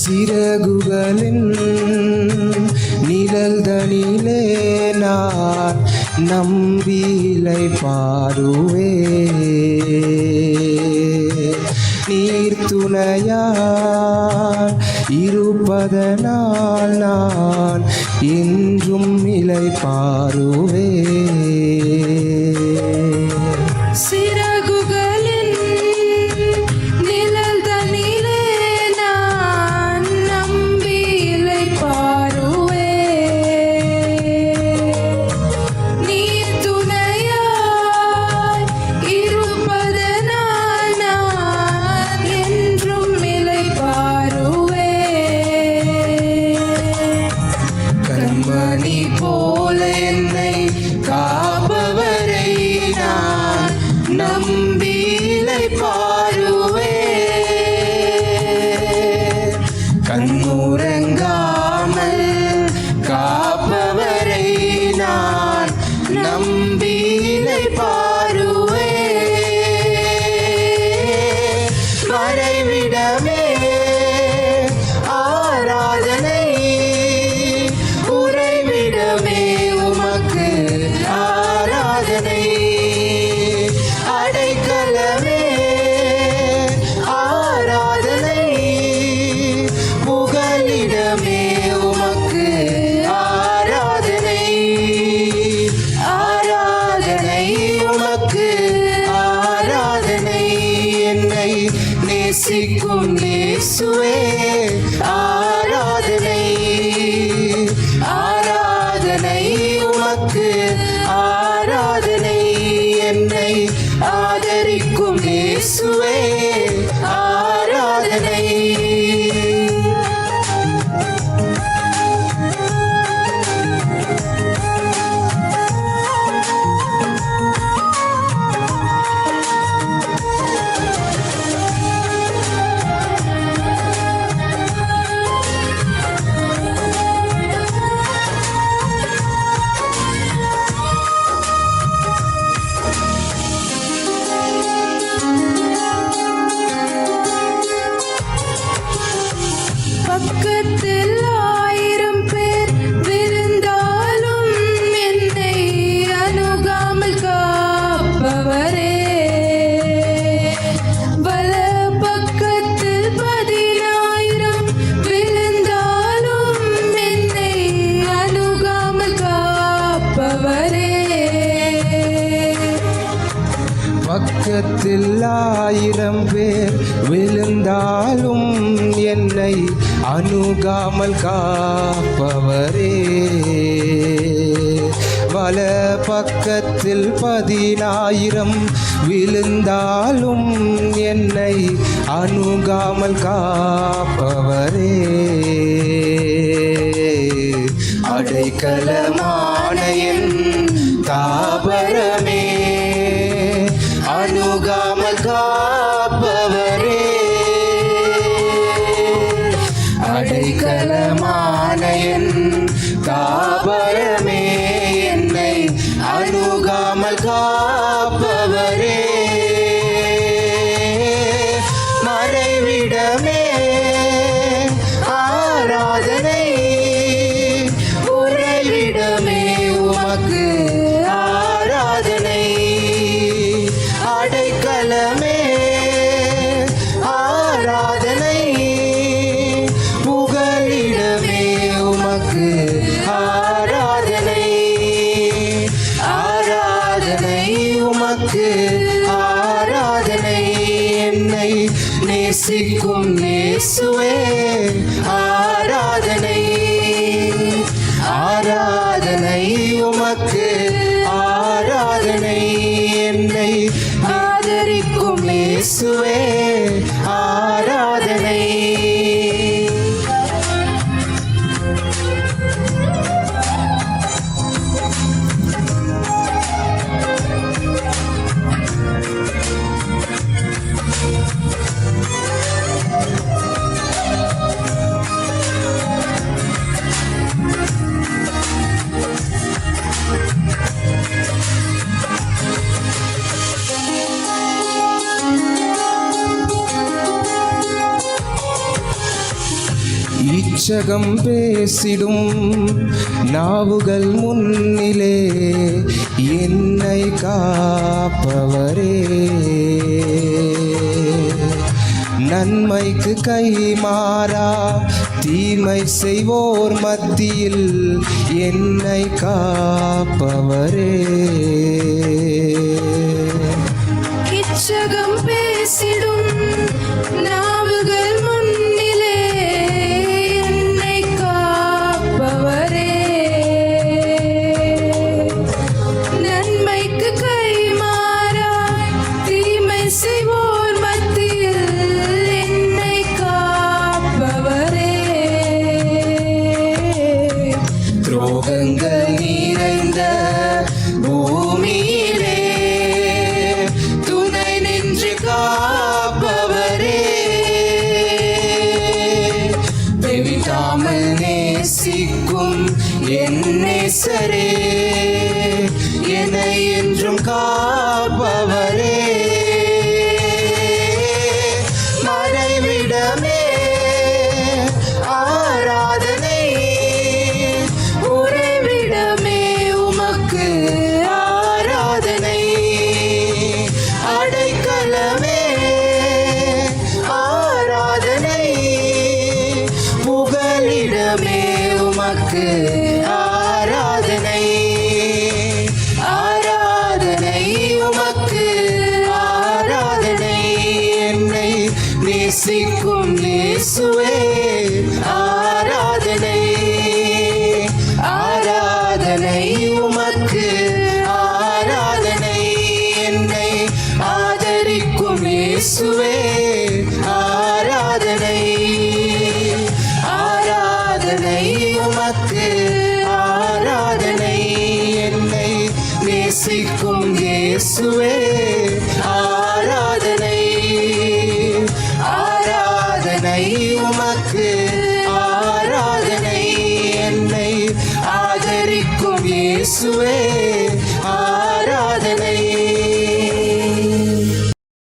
சிறகுகளின் நம்பிலை பாருவே நீர் துணையால் இருப்பதனால் நான் என்றும் நிலை பாருவே people. நேசிக்கும் நேசுவே ஆ அணுகாமல் காப்பவரே. வல பக்கத்தில் பதினாயிரம் விழுந்தாலும் என்னை அணுகாமல் காப்பவரே. அடைக்கலமா ma உற்சகம் பேசிடும் நாவுகள் முன்னிலே என்னை காப்பவரே. நன்மைக்கு கை மாறா தீமை செய்வோர் மத்தியில் என்னை காப்ப me. ಸಿಕ್ಕು